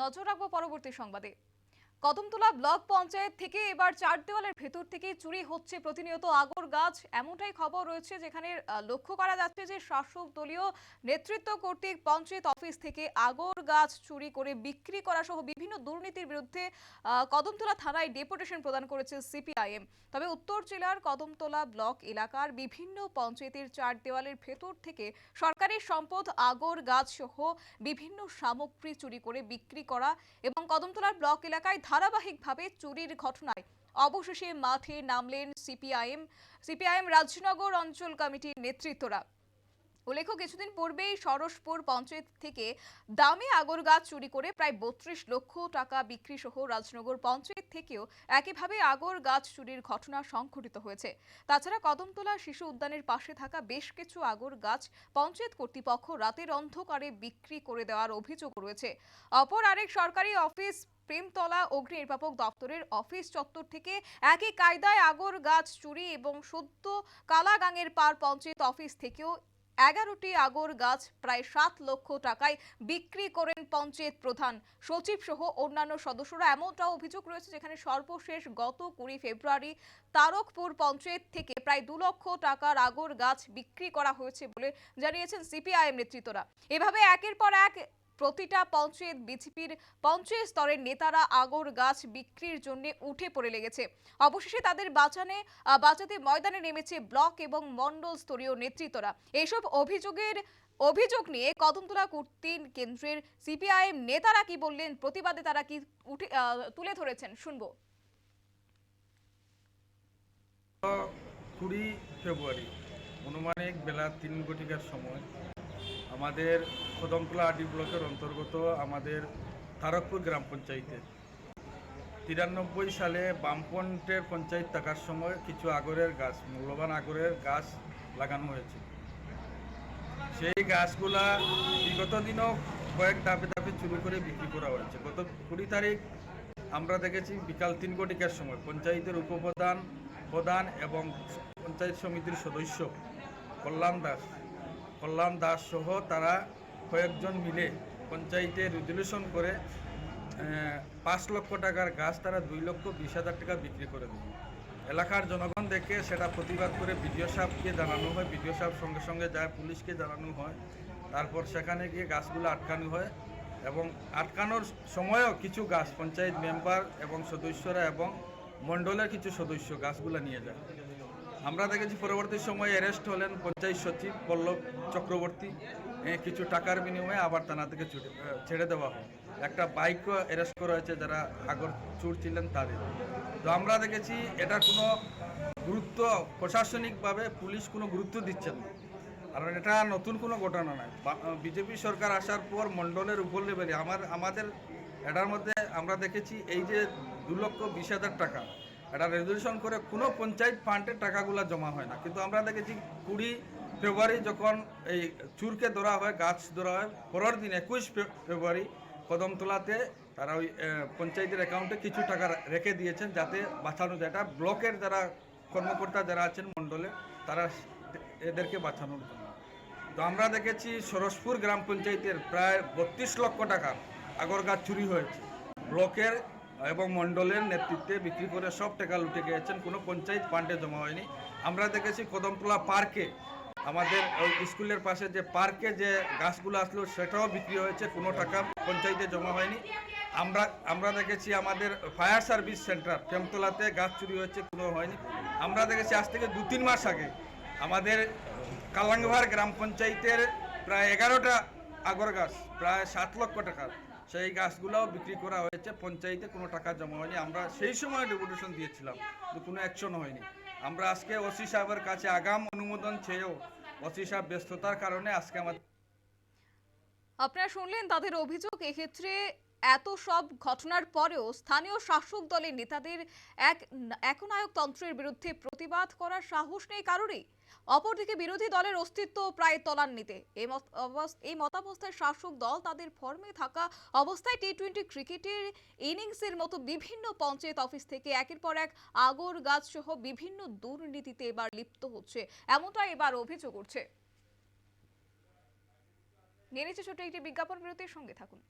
নজর রাখব পরবর্তী সংবাদে। কদমতলা ব্লক পঞ্চায়েত থেকে এবার চার দেওয়ালের ভেতর থেকে চুরি হচ্ছে প্রতিনিয়ত আগর গাছ, এমনটাই খবর রয়েছে যেখানে লক্ষ্য করা যাচ্ছে যে শাসক দলীয় নেতৃত্ব কর্তৃক পঞ্চায়েত অফিস থেকে আগর গাছ চুরি করে বিক্রি করা সহ বিভিন্ন দুর্নীতির বিরুদ্ধে কদমতলা থানায় ডেপুটেশন প্রদান করেছে সিপিআইএম। তবে উত্তর জেলার কদমতলা ব্লক এলাকার বিভিন্ন পঞ্চায়েতের চার দেওয়ালের ভেতর থেকে সরকারি সম্পদ, আগর গাছ সহ বিভিন্ন সামগ্রী চুরি করে বিক্রি করা এবং কদমতলার ব্লক এলাকায় ধারাবাহিকভাবে চুরির ঘটনায় অবশেষে মাঠে নামলেন সিপিআইএম। সিপিআইএম রাজনগর অঞ্চল কমিটির নেতৃত্বরা। উল্লেখ্য, কিছুদিন পূর্বেই সরসপুর পঞ্চায়েত থেকে দামে আগর গাছ চুরি করে প্রায় বত্রিশ লক্ষ টাকা বিক্রি সহ রাজনগর পঞ্চায়েত থেকেও একইভাবে আগর গাছ চুরির ঘটনা সংঘটিত হয়েছে। তাছাড়া কদমতলা শিশু উদ্যানের পাশে থাকা বেশ কিছু আগর গাছ পঞ্চায়েত কর্তৃপক্ষ রাতের অন্ধকারে বিক্রি করে দেওয়ার অভিযোগ রয়েছে। অপর আরেক সরকারি অফিস প্রেমতলা অগ্নি নির্বাপক দপ্তরের অফিস চত্বর থেকে একই কায়দায় আগর গাছ চুরি এবং সদ্য কালাগাঙের পার পঞ্চায়েত অফিস থেকেও এগারোটি আগর গাছ প্রায় সাত লক্ষ টাকায় বিক্রি করেন পঞ্চায়েত প্রধান। সচিব সহ অন্যান্য সদস্যরা এমনটাও অভিযোগ রয়েছে যেখানে সর্বশেষ গত কুড়ি ফেব্রুয়ারি তারকপুর পঞ্চায়েত থেকে প্রায় দু লক্ষ টাকার আগর গাছ বিক্রি করা হয়েছে বলে জানিয়েছেন সিপিআইএম নেতৃত্বরা। এভাবে একের পর এক প্রতিটা পঞ্চায়েত বিজেপির পঞ্চায়েত স্তরের নেতারা আগর গাছ বিক্রির জন্য উঠে পড়ে লেগেছে। অবশেষে তাদের বাঁচানে বাঁচাতে ময়দানে নেমেছে ব্লক এবং মন্ডল স্তরীয় নেতৃত্বরা। এইসব অভিযোগের, অভিযোগ নিয়ে কদমতলা কুর্তিন কেন্দ্রের সিপিআইএম নেতারা কি বললেন, প্রতিবাদে তারা কি উঠে তুলে ধরেছেন? শুনব। কুড়ি ফেব্রুয়ারি অনুমানিক বেলা তিন ঘটিকার সময় আমাদের কদমতলা আডি ব্লকের অন্তর্গত আমাদের তারকপুর গ্রাম পঞ্চায়েতে। তিরানব্বই সালে বামপন্টের পঞ্চায়েত থাকার সময় কিছু আগরের গাছ, মূল্যবান আগরের গাছ লাগানো হয়েছে। সেই গাছগুলা বিগত দিনও কয়েক ধাপে ধাপে চুরি করে বিক্রি করা হয়েছে। গত কুড়ি তারিখ আমরা দেখেছি বিকাল তিন ঘটিকার সময় পঞ্চায়েতের উপপ্রধান, প্রধান এবং পঞ্চায়েত সমিতির সদস্য কল্যাণ দাস কল্যাণ দাস সহ তারা কয়েকজন মিলে পঞ্চায়েতে রেজলিউশন করে পাঁচ লক্ষ টাকার গাছ তারা দুই লক্ষ বিশ হাজার টাকা বিক্রি করে দেবে এলাকার জনগণ দেখে সেটা প্রতিবাদ করে বিডিও সাহেবকে জানানো হয়, বিডিও সাহেব সঙ্গে সঙ্গে যায় পুলিশকে জানানো হয়। তারপর সেখানে গিয়ে গাছগুলো আটকানো হয় এবং আটকানোর সময়ও কিছু গাছ পঞ্চায়েত মেম্বার এবং সদস্যরা এবং মণ্ডলের কিছু সদস্য গাছগুলো নিয়ে যায়। আমরা দেখেছি পরবর্তী সময়ে অ্যারেস্ট হলেন পঞ্চায়েত সচিব পল্লব চক্রবর্তী। কিছু টাকার বিনিময়ে আবার থানা থেকে ছেড়ে দেওয়া হয়। একটা বাইকও অ্যারেস্ট করা হয়েছে যারা আগর চুর ছিলেন তাদের। তো আমরা দেখেছি এটা কোনো গুরুত্ব, প্রশাসনিকভাবে পুলিশ কোনো গুরুত্ব দিচ্ছে না। কারণ এটা নতুন কোনো ঘটনা নয়। বিজেপি সরকার আসার পর মণ্ডলের উপর লেভেলে আমার, আমাদের এটার মধ্যে আমরা দেখেছি এই যে দু লক্ষ বিশ হাজার টাকা এটা রেজলিউশন করে কোনো পঞ্চায়েত ফান্ডের টাকাগুলো জমা হয় না। কিন্তু আমরা দেখেছি কুড়ি ফেব্রুয়ারি যখন এই চুরকে ধরা হয়, গাছ ধরা হয়, পরের দিন একুশ ফেব্রুয়ারি কদমতলাতে তারা ওই পঞ্চায়েতের অ্যাকাউন্টে কিছু টাকা রেখে দিয়েছেন যাতে বাঁচানো যায়। এটা ব্লকের যারা কর্মকর্তা যারা আছেন মণ্ডলে, তারা এদেরকে বাঁচানোর জন্য। তো আমরা দেখেছি সরসপুর গ্রাম পঞ্চায়েতের প্রায় বত্রিশ লক্ষ টাকা আগর গাছ চুরি হয়েছে। ব্লকের এবং মণ্ডলের নেতৃত্বে বিক্রি করে সব টাকা লুটে গিয়েছেন, কোনো পঞ্চায়েত ফান্ডে জমা হয়নি। আমরা দেখেছি কদমতলা পার্কে, আমাদের ওই স্কুলের পাশে যে পার্কে যে গাছগুলো আসলো, সেটাও বিক্রি হয়েছে, কোনো টাকা পঞ্চায়েতে জমা হয়নি। আমরা আমরা দেখেছি আমাদের ফায়ার সার্ভিস সেন্টার কেমতলাতে গাছ চুরি হয়েছে, কোনো হয়নি। আমরা দেখেছি আজ থেকে দু তিন মাস আগে, আমাদের কালাঙ্গভার গ্রাম পঞ্চায়েতের প্রায় এগারোটা আগর গাছ প্রায় সাত লক্ষ টাকার। সেই গাছগুলোও বিক্রি করা হয়েছে, পঞ্চায়েতে কোনো টাকা জমা হয়নি। আমরা সেই সময় ডেপুটেশন দিয়েছিলাম, কিন্তু কোনো অ্যাকশন হয়নি। আমরা আজকে ওসি সাহেবের কাছে আগাম অনুমোদন চেয়েও ওসি সাহেব ব্যস্ততার কারণে আজকে আমাদের আপনারা শুনলেন তাদের অভিযোগ, এক্ষেত্রে এত সব ঘটনার পরেও স্থানীয় শাসক দলের নেতাদের এক একনায়ক তন্ত্রের বিরুদ্ধে প্রতিবাদ করার সাহস নেই কারোরই। অপরদিকে বিরোধী দলের অস্তিত্ব প্রায় তলান্নিতে। এই মতাবস্থায় শাসক দল তাদের ফর্মে থাকা অবস্থায় টি টোয়েন্টি ক্রিকেটের ইনিংসের মতো বিভিন্ন পঞ্চায়েত অফিস থেকে একের পর এক আগর গাছ সহ বিভিন্ন দুর্নীতিতে এবার লিপ্ত হচ্ছে। এমনটা এবার অভিযোগ উঠছে। নিয়ে নিচ্ছে ছোট একটি বিজ্ঞাপন বিরতির সঙ্গে থাকুন।